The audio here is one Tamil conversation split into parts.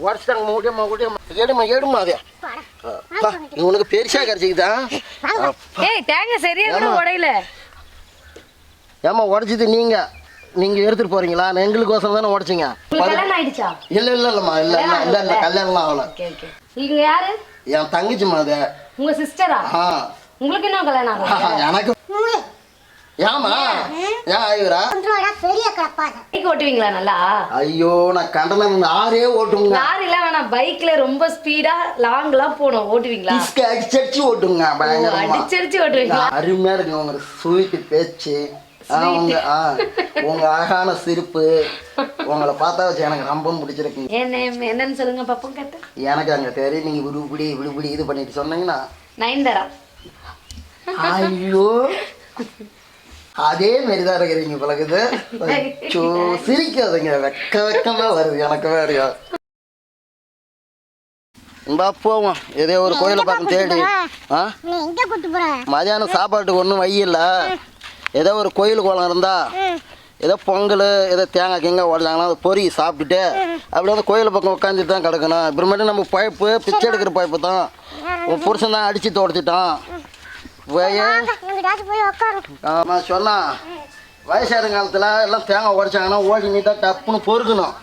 உடச்சிட்டாங்க மூடியம்மா மூடியம்மா எடுமா எடுமா அதே? இது உனக்கு பெருசா கிடைச்சிக்குதா அப்பா. ஏய் தேங்காய் சரியா கூட? உடையல. ஏம்மா உடச்சிது நீங்க நீங்க எடுத்துட்டு போறீங்களா? நான் எங்களுக்கோசரம் தானே உடைச்சிங்க. உங்களுக்கு கல்யாணம் ஆயிடுச்சா? இல்ல இல்ல இல்லம்மா இல்ல இல்ல இல்ல இல்ல கல்யாணம்லாம் ஆகல. Okay okay. நீங்க யாரு? என் தங்கச்சிம்மா அது. உங்க சிஸ்டரா ஆ? உங்களுக்கு என்ன கல்யாணம் எனக்கு ஏமா ஏன்? ஆயுரா பெரிய கிளப்பாத பைக் ஓட்டுவீங்களா நல்லா? ஐயோ நான் கண்டனம் ஆறே ஓட்டுங்க. லாரி எல்லாம் வேணாம் பைக்ல ரொம்ப ஸ்பீடா லாங்லாம் போகணும். ஓட்டுவீங்களா? டிஸ்க அடிச்சடிச்சு ஓட்டுங்க பயங்கரமா. அடிச்சடிச்சு ஓட்டுவீங்களா? அருமையா இருக்கு உங்க பேச்சு. உங்க உங்க அழகான சிரிப்பு. உங்களை பார்த்தா வச்சு எனக்கு ரொம்ப பிடிச்சிருக்கு. என்ன என்னன்னு சொல்லுங்க பாப்போம் கேட்டு எனக்கு அங்க தெரியும் நீங்க விடுபடி விடுபடி இது பண்ணிட்டு சொன்னீங்கன்னா. நயன்தாரா? ஐயோ. அதே மாதிரி தான் இருக்கிறீங்க பழகுது. சிரிக்காதீங்க. வெக்க வெக்கமா வருது. எனக்கு வேறையா பா போவோம் ஏதோ ஒரு கோயிலை பார்க்க தேடி. ஆ? மதியானம் சாப்பாட்டுக்கு ஒன்றும் வையில்ல ஏதோ ஒரு கோயில் குளம் இருந்தா ஏதோ பொங்கல் ஏதோ தேங்காய் கிங்காய் உடஞ்சாங்கன்னா அதை பொறி சாப்பிட்டுட்டு அப்படியே அந்த கோயில் பக்கம் உட்காந்துட்டு தான் கிடக்கணும். அப்புறமேட்டு நம்ம பைப்பு பிச்சை எடுக்கிற பைப்பு தான். புருஷன் தான் அடித்து துடைச்சிட்டான். எங்கிட்டாச்சும் போய் உட்காரு ஆமாம் சொன்னா. வயசான காலத்தில் எல்லாம் தேங்காய் உடைச்சாங்கன்னா ஓடி நீட்டாக டப்புன்னு பொறுக்கணும்.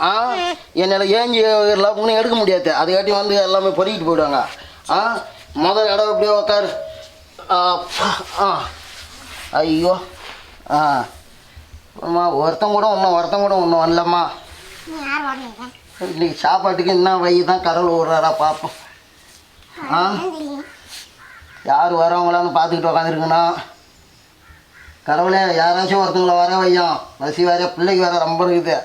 ஆ என்னால் ஏஞ்சி லப்புன்னு எடுக்க முடியாது. அதுக்காட்டி வந்து எல்லாமே பொறுக்கிட்டு போயிடுவாங்க. ஆ? முதல் இடம் அப்படியே உட்காரு அப்பா, ஆ. ஐயோ. ஆ. அம்மா ஒருத்தன் கூட ஒன்றும் ஒருத்தன் கூட ஒன்றும் வரலம்மா. இன்னைக்கு சாப்பாட்டுக்கு என்ன வழி தான் கடவுள் விட்றாரா பார்ப்போம் ஆ? யார் வரவங்களான்னு பார்த்துக்கிட்டு உக்காந்துருக்கணும் கடவுளே யாராச்சும் ஒருத்தங்கள வர வையும் பசி வேற பிள்ளைக்கு வேற ரொம்ப இருக்குது.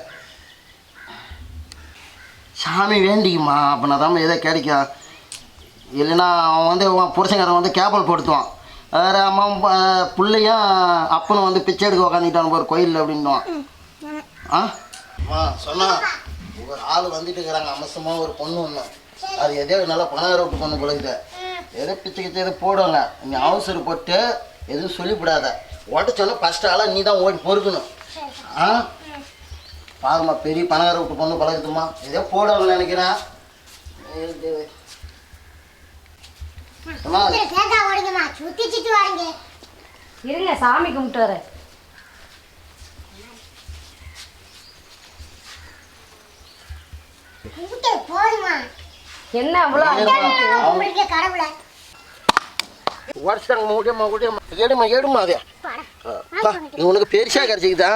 சாமி வேண்டிக்குமா? அப்படின்னா தான் எதோ கிடைக்கும் இல்லைன்னா அவன் வந்து உன் புருஷங்காரன் வந்து கேபிள் படுத்துவான் வேறு அம்மா ப- பிள்ளையும் அப்பனும் வந்து பிச்சை எடுக்க உக்காந்துட்டான் ஒரு கோயில் அப்படின்னுவான். ஆ? அம்மா சொன்னா ஒரு ஆள் வந்துட்டு இருக்கிறாங்க அம்சமாக ஒரு பொண்ணு ஒன்று அது எதோ நல்லா பணம் விட்டு பொண்ணு பொழுது எதோ பிச்சை கிச்சை எதோ போடுவாங்க நீ அவசரம் போட்டு எதுவும் சொல்லிவிடாத. உடச்சோன்னா ஃபஸ்ட் ஆளாக நீ தான் ஓடி பொறுக்கணும். ஆ? பாரும்மா பெரிய பணக்கார விட்டு பொண்ணு பழகுதுமா ஏதோ போடுவாங்க நினைக்கிறேன் இருங்க சாமி கும்பிட்டு போதுமா என்ன அவ்வளோ கடவுளை. உடச்சிட்டாங்க மூடியம்மா மூடியம்மா எடுமா எடுமா அதே? இது உனக்கு பெருசா கிடைச்சிக்குதா.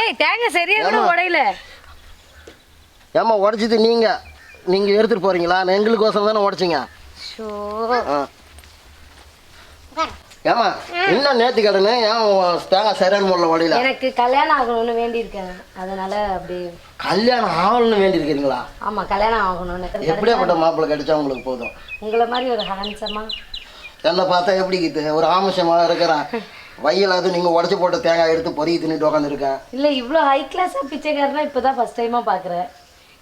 ஏய் தேங்காய் சரியா கூட? உடையல. ஏம்மா உடச்சிது நீங்க நீங்க எடுத்துட்டு போறீங்களா? நான் எங்களுக்கோசரம் தானே உடைச்சிங்க. ஏம்மா என்ன நேத்து கடனு ஏன் தேங்காய் சரியான முறையில் உடையல? எனக்கு கல்யாணம் ஆகணும்னு வேண்டி இருக்கேன் அதனால அப்படி கல்யாணம் ஆகணும்னு வேண்டி இருக்கிறீங்களா ஆமா கல்யாணம் ஆகணும்னு. எப்படியாப்பட்ட மாப்பிள்ளை கிடைச்சா உங்களுக்கு போதும்? உங்களை மாதிரி ஒரு ஹேண்ட்ஸமா என்னை பார்த்தா எப்படி இருக்குது ஒரு ஆமசமாக இருக்கிறேன். வயலாவது நீங்கள் உடச்சி போட்ட தேங்காய் எடுத்து பொறி தின்னுட்டு உட்காந்துருக்கேன் இல்ல இவ்வளோ ஹை கிளாஸா பிச்சைக்காரனா இப்பதான் ஃபர்ஸ்ட் டைமா பாக்குறேன்.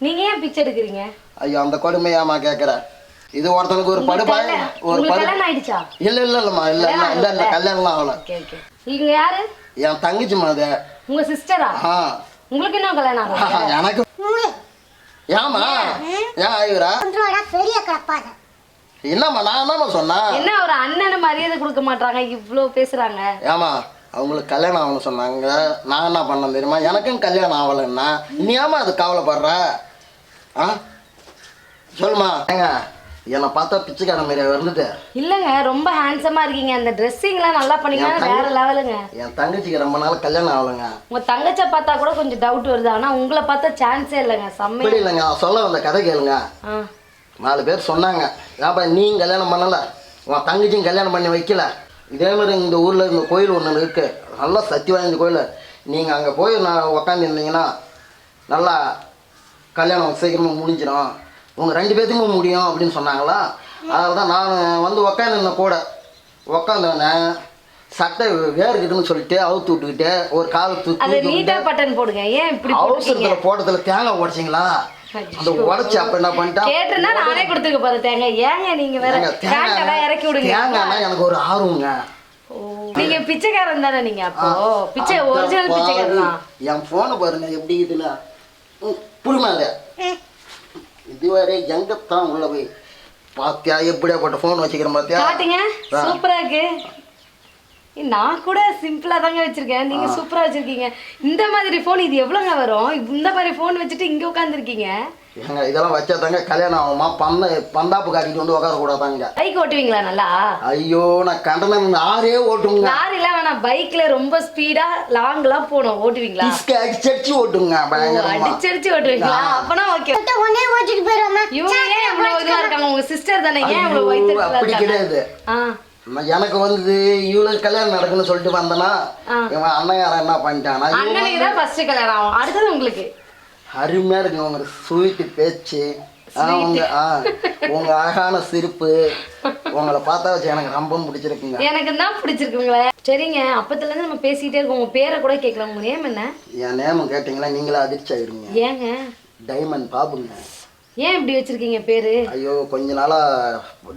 நீங்க ஏன் பிச்சை எடுக்கிறீங்க? ஐயோ அந்த கொடுமையாம்மா கேட்குறேன் இது ஒருத்தனுக்கு ஒரு படுப்பா கல்யாணம் ஒரு உங்களுக்கு படு கல்யாணம் ஆயிடுச்சா? இல்லை இல்லை இல்லைம்மா இல்லை இல்லை இல்லை இல்லை கல்யாணம்லாம் ஆகல. ஓகே ஓகே நீங்க யாரு? என் தங்கச்சிம்மா அது. உங்க சிஸ்டரா ஆ. உங்களுக்கு என்ன கல்யாணம் எனக்கு ஏம்மா? ஏன்? ஆயுரா பெரிய கிளப்பாத என்னம்மா நான் என்னம்மா சொன்னேன்? என்ன ஒரு அண்ணனு மரியாதை கொடுக்க மாட்டாங்க இவ்ளோ பேசுறாங்க. ஏம்மா அவங்களுக்கு கல்யாணம் ஆகணும் சொன்னாங்க. நான் என்ன பண்ணேன் தெரியுமா? எனக்கும் கல்யாணம் ஆகலைன்னா நீ ஏம்மா அது கவலைப்படுற? ஆ? சொல்லுமா ஏங்க என்னை பார்த்தா பிச்சைக்காரன் மாரி வந்துட்டு இல்லங்க ரொம்ப ஹேண்ட்ஸமா இருக்கீங்க. அந்த ட்ரெஸ்ஸிங்லாம் நல்லா பண்ணீங்கன்னா வேற லெவலுங்க என் தங்கச்சிக்கு ரொம்ப நாள் கல்யாணம் ஆகலைங்க. உங்க தங்கச்ச பார்த்தா கூட கொஞ்சம் டவுட் வருது. ஆனா உங்களை பார்த்தா சான்ஸே இல்லைங்க. செம்மையா இல்லைங்க சொல்ல வந்த கதை கேளுங்க. நாலு பேர் சொன்னாங்க ஏப்பா நீ கல்யாணம் பண்ணல உன் தங்கச்சியும் கல்யாணம் பண்ணி வைக்கல. இதே மாதிரி இந்த ஊரில் இந்த கோயில் ஒன்று இருக்கு. நல்லா சக்தி வாய்ந்த கோயில். நீங்கள் அங்கே போய் நான் உக்காந்துருந்தீங்கன்னா நல்லா கல்யாணம் சீக்கிரமாக முடிஞ்சிடும். உங்கள் ரெண்டு பேத்துக்கும் முடியும் அப்படின்னு சொன்னாங்களா. அதனால தான் நான் வந்து உக்காந்துருந்தேன் கூட உக்காந்தோடனே சட்டை வேர்க்குதுன்னு சொல்லிட்டு அவுத்து விட்டுக்கிட்டு ஒரு காலை அது தூக்கி நீட்டா பட்டன் போடுங்க. ஏன் இப்படி அவசரத்தில் போட்டதுல தேங்காய் உடைச்சிங்களா? அந்த உடைச்சு அப்ப என்ன பண்ணிட்டா? கேட்டிருந்தா நானே கொடுத்துக்க போறேன் தேங்க. ஏங்க நீங்க வேற இறக்கி விடுங்க. தேங்காய்னா எனக்கு ஒரு ஆர்வங்க நீங்க பிச்சைக்காரன் தானே நீங்க அப்போ? பிச்சை ஒரிஜினல் பிச்சைக்காரன்? தான். என் போனை பாருங்க எப்படி இருக்குல்ல புரியுமாங்க. இதுவரை எங்கத்தான் உள்ள போய். பாத்தியா எப்படியாப்பட்ட ஃபோன் வச்சுக்கிறேன் பாத்தியா? ஆ. சூப்பரா இருக்கு. நான் கூட சிம்பிளா தாங்க வச்சிருக்கேன். நீங்க சூப்பரா வச்சிருக்கீங்க. இந்த மாதிரி போன் இது எவ்வளவுங்க வரும்? இந்த மாதிரி போன் வச்சுட்டு இங்க உட்காந்துருக்கீங்க ஏங்க இதெல்லாம் வச்சா தாங்க கல்யாணம் ஆகுமா? பந்த பந்தாப்பு காட்டிட்டு வந்து உட்கார கூடாதாங்க பைக் ஓட்டுவீங்களா நல்லா? ஐயோ நான் கண்டனம் ஆறே ஓட்டுங்க. லாரிலாம் வேணாம் பைக்ல ரொம்ப ஸ்பீடா லாங்லாம் போகணும். ஓட்டுவீங்களா? அடிச்சடிச்சு ஓட்டுங்க அடிச்சடிச்சு ஓட்டுவீங்களா? அப்பனா ஓகே ஒன்னே ஓட்டிட்டு போயிடுவோம்மா இவங்க ஏன் இவ்வளவு இதா இருக்காங்க? உங்க சிஸ்டர் தானே ஏன் இவ்வளவு வயிற்று அப்படி கிடையாது. எனக்கு வந்து இவ்வளவு கல்யாணம் நடக்குன்னு சொல்லிட்டு வந்தேன்னா ஆ. இவன் அண்ணங்காரன் என்ன பண்ணிட்டானா அண்ணனுக்கு தான் ஃபர்ஸ்ட் கல்யாணம் ஆகும். அடுத்தது உங்களுக்கு. அருமையா இருக்கு உங்க ஸ்வீட்டு பேச்சு. உங்க ஆ உங்க அழகான சிரிப்பு. உங்களை பார்த்தா வச்சு எனக்கு ரொம்ப பிடிச்சிருக்குங்க. எனக்கு தான் பிடிச்சிருக்குங்களே. சரிங்க அப்பத்துல இருந்து நம்ம பேசிட்டே இருக்கோம். உங்க பேரை கூட கேட்கல உங்க நேம் என்ன? என் நேமம் கேட்டிங்களா நீங்களே அதிர்ச்சி ஆயிருங்க ஏங்க? டைமண்ட் பாபுங்க. ஏன் இப்படி வச்சிருக்கீங்க பேரு? ஐயோ கொஞ்ச நாளா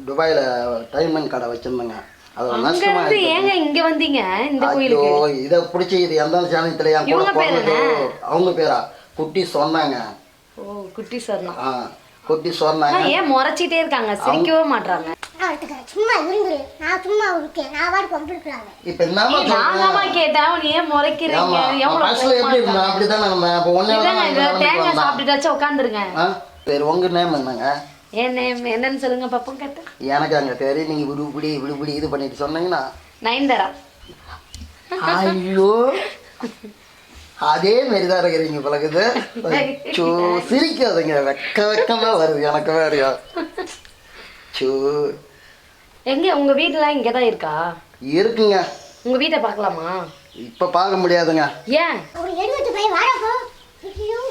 துபாயில டைமண்ட் கடை வச்சிருந்தேங்க. அது நஷ்டமா ஏங்க இங்க வந்தீங்க இந்த கோயிலுக்கு? ஐயோ இதை பிடிச்சி இது எந்த சேனத்துல என் கூட இவங்க பேர் பிறந்ததோ அவங்க பேரா? குட்டி சொன்னாங்க. ஓ குட்டி சொர்ணம் ஆ குட்டி சொன்னாங்க. ஏன் முறைச்சிட்டே இருக்காங்க? சிரிக்கவே மாட்றாங்க. சும்மா இருந்துரு. நான் சும்மா இருக்கேன். நான் வாடி கொம்பிருக்கிறாங்க இப்ப என்னமா ஏய், நான் தாம்மா கேட்டேன் அவன் ஏன் முறைக்கிறீங்க? எவ்வளவு எப்படி அப்படிதான் நம்ம இப்போ தேங்காய் சாப்பிட்டுட்டாச்சும் உட்காந்துருங்க. சரி உங்க நேம் என்னங்க? என் நேம் என்னன்னு சொல்லுங்க பாப்போம் கேட்டு எனக்கு அங்க சரி நீங்க விடுபடி விடுபடி இது பண்ணிட்டு சொன்னீங்கன்னா. நயன்தாரா. ஐயோ! அதே மாரி தான் இருக்கிறீங்க பழகுது சோ சிரிக்காதுங்க வெக்க வெக்கமா வருது எனக்கு வேறையா? சோ எங்க உங்க வீட்டுலாம் இங்க தான் இருக்கா? இருக்குங்க. உங்க வீட்டை பார்க்கலாமா? இப்ப பார்க்க முடியாதுங்க. ஏன்? ஒரு எடுத்து போய் வாடப்போ ஐயோ.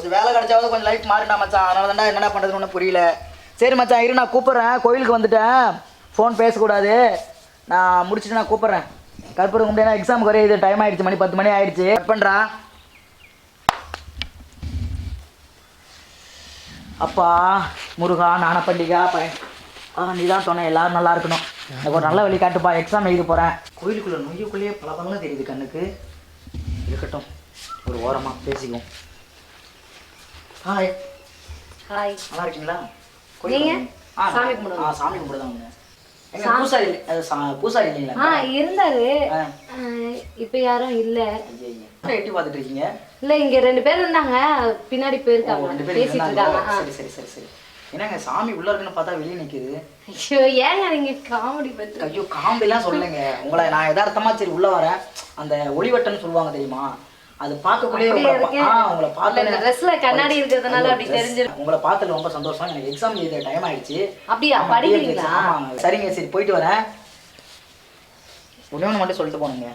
கொஞ்சம் வேலை கிடைச்சாவது கொஞ்சம் லைஃப் மாறினா மச்சான். அதனால தான்டா என்னடா பண்ணுறதுன்னு ஒன்றும் புரியல. சரி மச்சான் இரு நான் கூப்பிட்றேன். கோயிலுக்கு வந்துட்டேன். ஃபோன் பேசக்கூடாது. நான் முடிச்சுட்டு நான் கூப்பிட்றேன். கற்பூரம் கும்பிட்டேன்னா எக்ஸாமுக்கு வரைய இது டைம் ஆயிடுச்சு. மணி பத்து மணி ஆயிடுச்சு. கட் பண்ணுறா அப்பா முருகா ஞான பண்டிகா பையன். ஆ நீ தான் சொன்ன எல்லாரும் நல்லா இருக்கணும். எனக்கு ஒரு நல்ல வழி காட்டுப்பா. எக்ஸாம் எழுதி போகிறேன் கோயிலுக்குள்ளே நொய்யக்குள்ளேயே பல பலன்னு தெரியுது கண்ணுக்கு. இருக்கட்டும். ஒரு ஓரமாக பேசிக்குவோம். ஹாய் ஹாய் நல்லா இருக்கீங்களா? நீங்க? சாமி கும்பிடுங்க. ஆ சாமி கும்பிடுதாங்க. எங்க பூசாரி இல்லை- பூசாரி இல்லைங்களா? ஆ இருந்தாரு. இப்ப யாரும் இல்ல. எட்டி பார்த்துட்டு இருக்கீங்க? இல்ல இங்க ரெண்டு பேர் இருந்தாங்க. பின்னாடி போயிருக்காங்க. ரெண்டு பேரும் பேசிட்டு. இருக்காங்க. சரி சரி சரி சரி. என்னங்க சாமி உள்ள இருக்குன்னு பார்த்தா வெளியே நிக்குது. ஐயோ ஏங்க நீங்க காமெடி பண்றீங்க? ஐயோ காமெடிலாம் சொல்லுங்க உங்களை நான் யதார்த்தமா சரி உள்ள வரேன். அந்த ஒளிவட்டம்னு சொல்லுவாங்க தெரியுமா? அது பார்க்கக்குள்ளே அப்படியே உங்களை பார்த்து இல்ல, dressல கண்ணாடி இருக்கிறதுனால அப்படி தெரிஞ்சிரும். உங்களை பார்த்ததுல ரொம்ப சந்தோஷம். எனக்கு எக்ஸாம் எழுத டைம் ஆயிடுச்சு. அப்படியா? படிக்கிறீங்களா. சரிங்க சரி போயிட்டு வரேன். ஒண்ணே ஒன்று மட்டும் சொல்லிட்டு போனுங்க.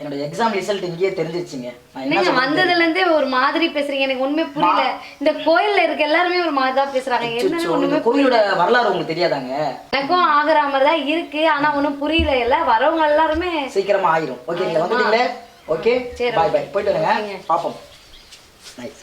என்னோட எக்ஸாம் ரிசல்ட் இங்கேயே தெரிஞ்சிருச்சுங்க. என்ன நீங்க? வந்ததுல இருந்தே ஒரு மாதிரி பேசுறீங்க. எனக்கு ஒண்ணுமே புரியல. இந்த கோயில்ல இருக்க எல்லாருமே ஒரு மாதிரி தான் பேசுறாங்க. அச்சோ, ஒண்ணுமே கோவிலோட வரலாறு உங்களுக்கு தெரியாதாங்க? எனக்கும் ஆகிற மாதிரி தான் இருக்கு. ஆனா ஒண்ணும் புரியல. எல்லாம் வரவங்க எல்லாருமே சீக்கிரமா ஆயிரும். ஓகேங்களா வந்துட்டீங்களே? ஓகே சரி, பாய். பாய் போயிட்டு வரேங்க. பார்ப்போம். நைஸ்